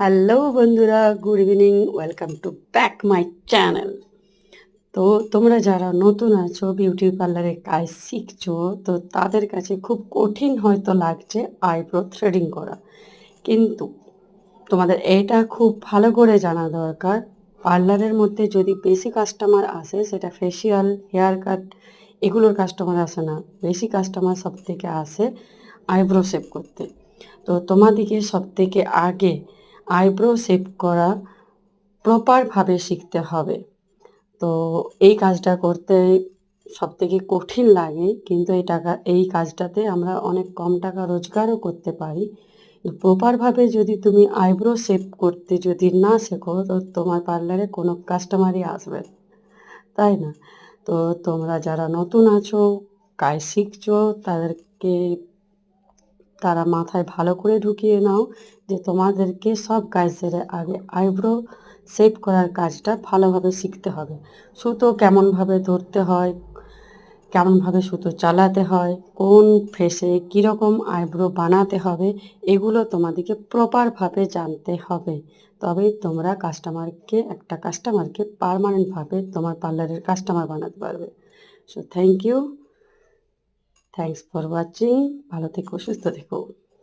Hello বন্ধুরা, good evening, welcome to back my channel. তো তোমরা যারা নতুন আছো, বিউটি পার্লারে কাজ শিখছো, তো তাদের কাছে খুব কঠিন হয়তো লাগছে আইব্রো থ্রেডিং করা। কিন্তু তোমাদের এটা খুব ভালো করে জানা দরকার, পার্লারের মধ্যে যদি বেশি কাস্টমার আসে, সেটা ফেসিয়াল হেয়ার কাট, এগুলোর কাস্টমার আসে না। বেশি কাস্টমার সব থেকে আসে আইব্রো শেপ করতে। তো তোমাদিকে সব থেকে আগে আইব্রো শেপ করা প্রপারভাবে শিখতে হবে। তো এই কাজটা করতে সব থেকে কঠিন লাগে, কিন্তু এই টাকা, এই কাজটাতে আমরা অনেক কম টাকা রোজগারও করতে পারি। প্রপারভাবে যদি তুমি আইব্রো শেপ করতে যদি না শেখো, তো তোমার পার্লারে কোনো কাস্টমারই আসবে তাই না? তো তোমরা যারা নতুন আছো, কাজ শিখছো, তাদেরকে তারা মাথায় ভালো করে ঢুকিয়ে নাও যে তোমাদেরকে সব কাজ সেরে আগে আইব্রো শেপ করার কাজটা ভালোভাবে শিখতে হবে। সুতো কেমনভাবে ধরতে হয়, কেমনভাবে সুতো চালাতে হয়, কোন ফেসে কীরকম আইব্রো বানাতে হবে, এগুলো তোমাদেরকে প্রপারভাবে জানতে হবে। তবেই তোমরা কাস্টমারকে একটা কাস্টমারকে পারমানেন্টভাবে তোমার পার্লারের কাস্টমার বানাতে পারবে। So thank you thanks for watching ভালো থেকো সুস্থ থেকো।